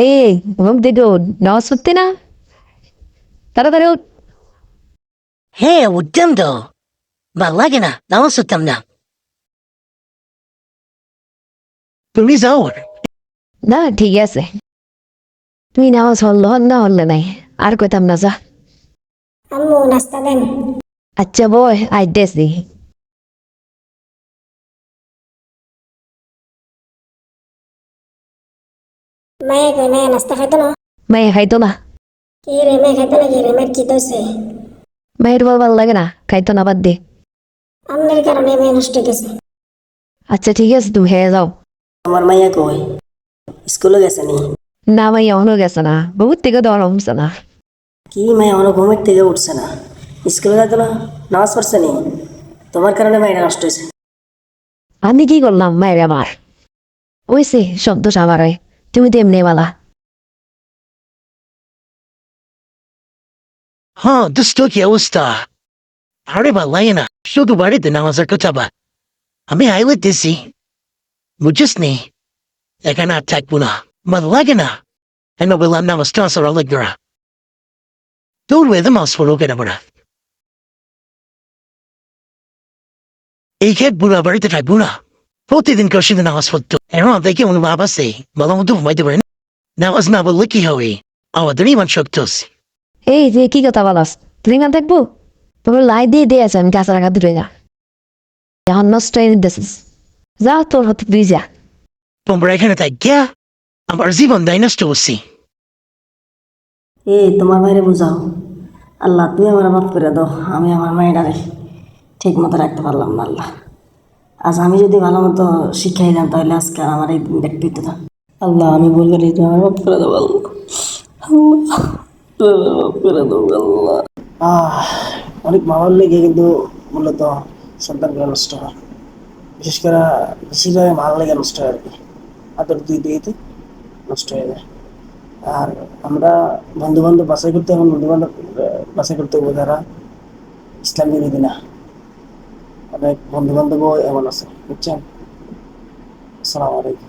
এই ঘুম থেকে উঠ নামাজ পড়তে না। তাড়াতাড়ি উঠ। হ্যাঁ উঠতাম তো। ভালো লাগে না নামাজ পড়তাম না। তুমি যাও। না ঠিক আছে। তুই নামাজ হল না হলে নাই। আর কইতাম না যা আম্মু নাস্তা দেন। আচ্ছা বয় আইতেছি মায়ে কই মায়ে নাস্তা খাইতো না। মায়ে খাইতো না। কি রে মেয়ে খাইতো নাকি? রে মেয়ের কি দোষে মায়ের বল ভালো লাগে না খাইতো না বাদ দে। আপনার কারণে মেয়ে নষ্ট হইতেছে আচ্ছা ঠিক আছে তুমি হয়ে যাও। আমার মাইয়া কই স্কুলে গেছে নি? না মাই এখনও গেছে না। বহুত থেকে দর হমছে না। কি মাইয়া আমার ঘুমের থেকে উঠছে না? স্কুলে যাইতো না নামাজ পড়ছে নি? তোমার কারণে মাইয়া নষ্ট হয়েছে আমি কি করলাম মায়ের আমার ওইসে শব্দ আমার হয়। তুমি তো এমনি বালা। হ্যাঁ দুষ্ট কি অবস্থা? আরে ভালো লাগে না, শুধু বাড়িতে নামাজের কথা বা। আমি আইলে দিছি। বুঝিস নি? এখানে আর থাকব না। ভালো লাগে না। এনে বললাম, নামাজ টান্সার লাগবে না তোর ওয়েদে মাস পড়ো কেন বড়া? এই খেত বুড়া বাড়িতে থাকব না। প্রতিদিন কষিতে নামাজ পড়তো এখন দেখে মনে ভাব আছে ভালো মতো ঘুমাইতে পারেন নামাজ না বললে কি হবে আমাদের ইমান শক্ত আছে এই যে কি কথা বলাস তুমি না দেখব তোর লাই দিয়ে দিয়ে আছে আমি গাছ রাখা দূরে যা এখন নষ্ট হয়ে যা তোর হতে তুই যা তোমরা এখানে থাকিয়া আমার জীবন দায় নষ্ট করছি এ তোমার বাইরে বুঝাও আল্লাহ তুই আমার মাফ করে দাও আমি আমার মায়েরারে ঠিক মতো রাখতে পারলাম না আল্লাহ আজ আমি যদি ভালো মতো শিক্ষাই দিতাম তাহলে আজকে আমার এই দেখতে আল্লাহ, আমি ভুল করি তুমি আমার করে দাও আল্লাহ। অনেক মামার লেগে কিন্তু মূলত সন্তানগুলো নষ্ট হয়। বিশেষ করে বেশিরভাগ মাল লেগে নষ্ট হয় আর কি। আদর দুই দিয়েতে নষ্ট হয়ে যায়। আর আমরা বন্ধু বান্ধব বাছাই করতে, এখন বন্ধু বান্ধব বাছাই করতে হবে যারা ইসলাম বিরোধী না। অনেক বন্ধু বান্ধবও এমন আছে বুঝছেন? আসসালামু আলাইকুম।